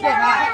对吧？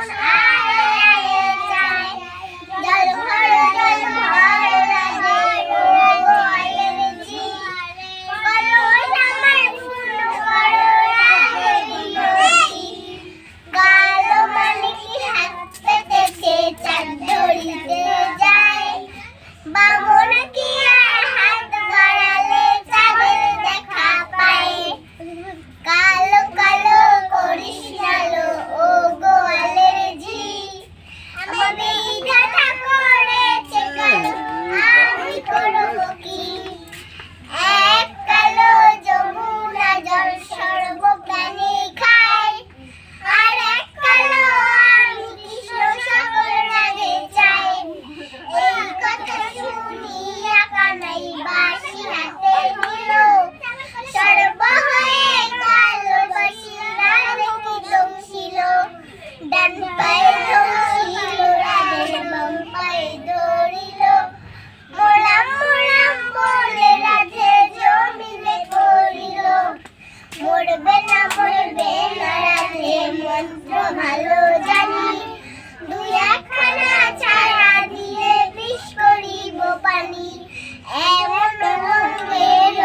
মন্ত্র ভালো জানি দুই একখানা ছাড়া দিয়ে বিষ করিব পানি এমন রঙের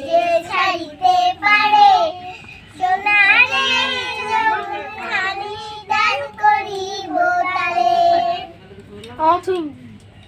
যে ছাড়িতে পারে সোনারে খানি দান করিব তারে অথিং